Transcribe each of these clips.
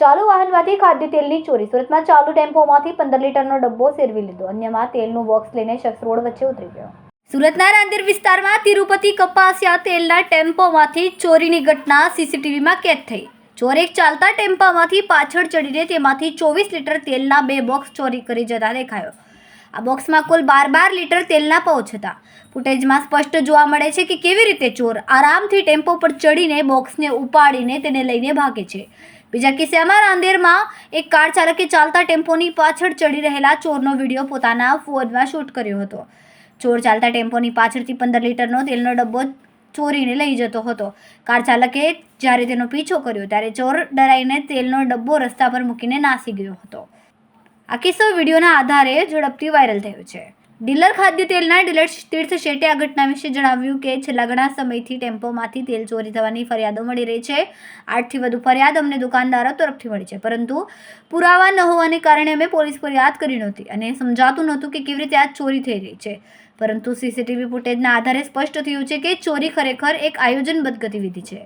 ચાલુ વાહનમાંથી ખાદ્ય તેલની ચોરી. સુરતમાં ચાલુ ટેમ્પોમાંથી પંદર લીટરનો ડબ્બો સેરવી લીધો. અન્યમાં તેલનું બોક્સ લઈને શખ્સ રોડ વચ્ચે ઉતરી ગયો. સુરતના રાંદેર વિસ્તારમાં તિરુપતિ કપાસિયા તેલના ટેમ્પોમાંથી ચોરીની ઘટના સીસીટીવીમાં કેદ થઈ. ચોર એક ચાલતા ટેમ્પામાંથી પાછળ ચડીને તેમાંથી ચોવીસ લીટર તેલના બે બોક્સ ચોરી કરી જતા દેખાયો. આ બોક્સમાં કુલ બાર બાર લીટર તેલના પાઉચ હતા. ફૂટેજમાં સ્પષ્ટ જોવા મળે છે કે કેવી રીતે ચોર આરામથી ટેમ્પો પર ચડીને બોક્સને ઉપાડીને તેને લઈને ભાગે છે. બીજા કિસ્સામાં રાંદેરમાં એક કાર ચાલકે ચાલતા ટેમ્પોની પાછળ ચડી રહેલા ચોરનો વીડિયો પોતાના ફોનમાં શૂટ કર્યો હતો. ચોર ચાલતા ટેમ્પોની પાછળથી પંદર લીટરનો તેલનો ડબ્બો ચોરીને લઈ જતો હતો. કાર ચાલકે જ્યારે તેનો પીછો કર્યો ત્યારે ચોર ડરાઈને તેલનો ડબ્બો રસ્તા પર મૂકીને નાસી ગયો હતો. આ કિસ્સો વિડીયોના આધારે ઝડપથી વાયરલ થયો છે. ડીલર ખાદ્ય તેલના ડીલર તીર્થ શેટ્ટે આ ઘટના વિશે જણાવ્યું કે છેલ્લા ઘણા સમયથી ટેમ્પોમાંથી તેલ ચોરી થવાની ફરિયાદો મળી રહી છે. આઠથી વધુ ફરિયાદ અમને દુકાનદારો તરફથી મળી છે, પરંતુ પુરાવા ન હોવાને કારણે અમે પોલીસ ફરિયાદ કરી નહોતી અને સમજાતું નહોતું કે કેવી રીતે આ ચોરી થઈ રહી છે. પરંતુ સીસીટીવી ફૂટેજના આધારે સ્પષ્ટ થયું છે કે ચોરી ખરેખર એક આયોજનબદ્ધ ગતિવિધિ છે.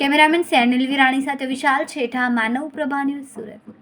કેમેરામેન સેનિલ વિરાણી સાથે વિશાલ છેઠા, માનવ પ્રભા ન્યૂઝ સુરત.